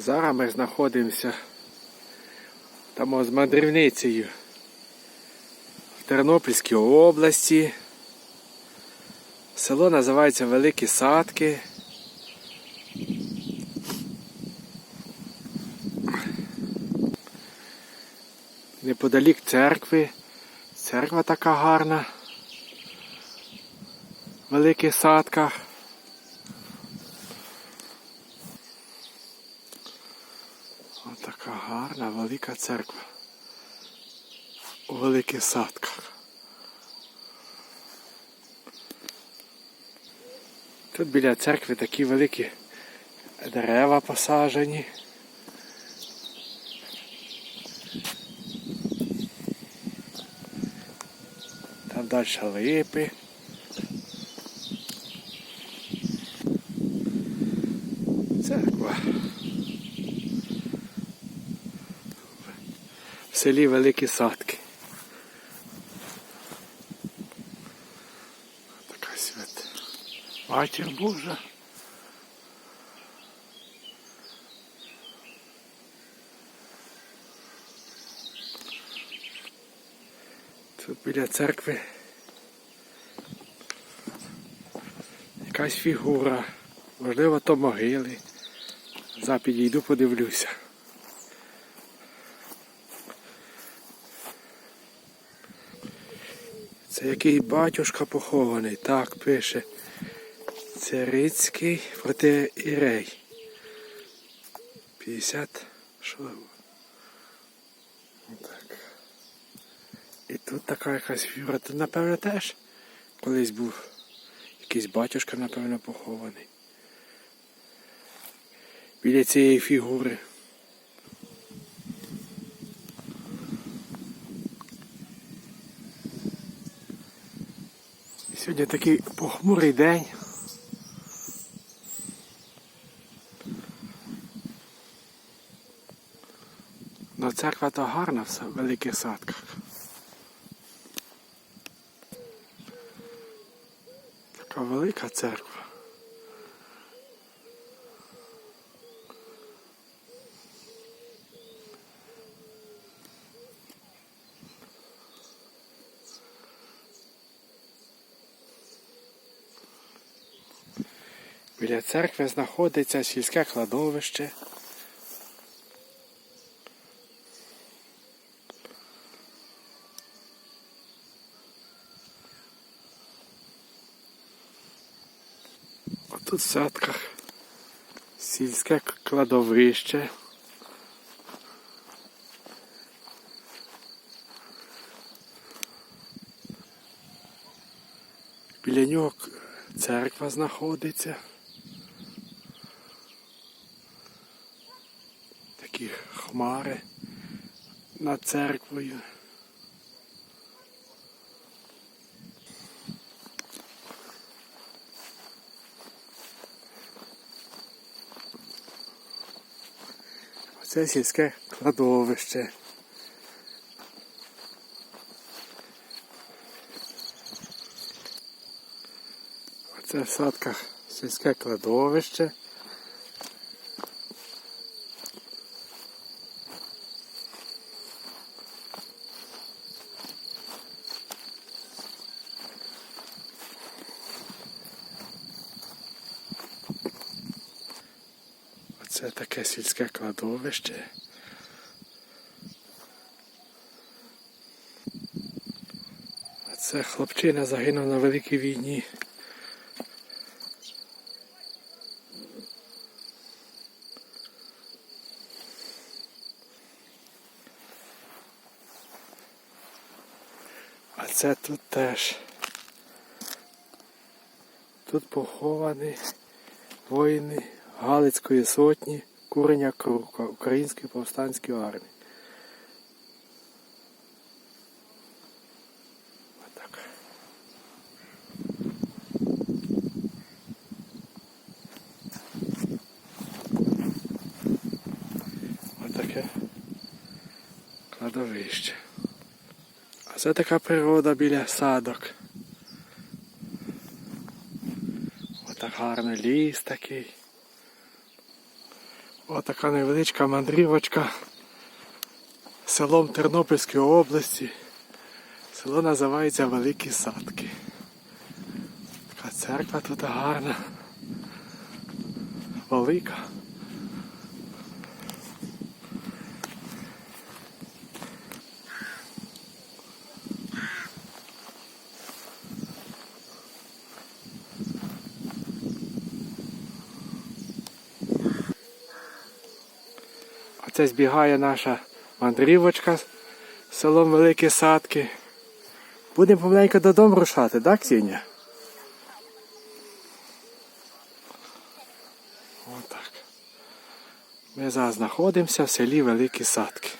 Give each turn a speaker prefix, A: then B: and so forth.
A: Зараз ми знаходимося там з мандрівницею в Тернопільській області. Село називається Великі Садки. Неподалік церкви. Церква така гарна. В Великих Садках. Ось така гарна велика церква. У Великих Садках. Тут біля церкви такі великі дерева посаджені. Там далі липи. Церква. В селі Великі Садки. Така свята. Матір Божа. Тут біля церкви якась фігура. Можливо, то могили. За підійду, подивлюся. Це який батюшка похований. Так, пише. Царицький протеєрей. 50 що? Так. І тут така якась фігура. Тут, напевно, теж колись був якийсь батюшка, напевно, похований. Біля цієї фігури. Сьогодні такий похмурий день. Но церква то гарна все в великих садках. Така велика церква. Біля церкви знаходиться сільське кладовище. Тут в садках сільське кладовище. Біля нього церква знаходиться. Такі хмари над церквою. Оце сільське кладовище. Оце в садках сільське кладовище. Оце таке сільське кладовище. Це хлопчина загинув на великій війні. А це тут теж. Тут поховані воїни Галицької сотні курення Крука Української повстанської армії. Отак. Отаке кладовище. А це така природа біля садок. Отак гарний ліс такий. Отака невеличка мандрівочка селом Тернопільської області. Село називається Великі Садки. Така церква тут гарна. Велика. Оце збігає наша мандрівочка з селом Великі Садки. Будемо помаленько додому рушати, так, Ксенія? Отак. Ми зараз знаходимося в селі Великі Садки.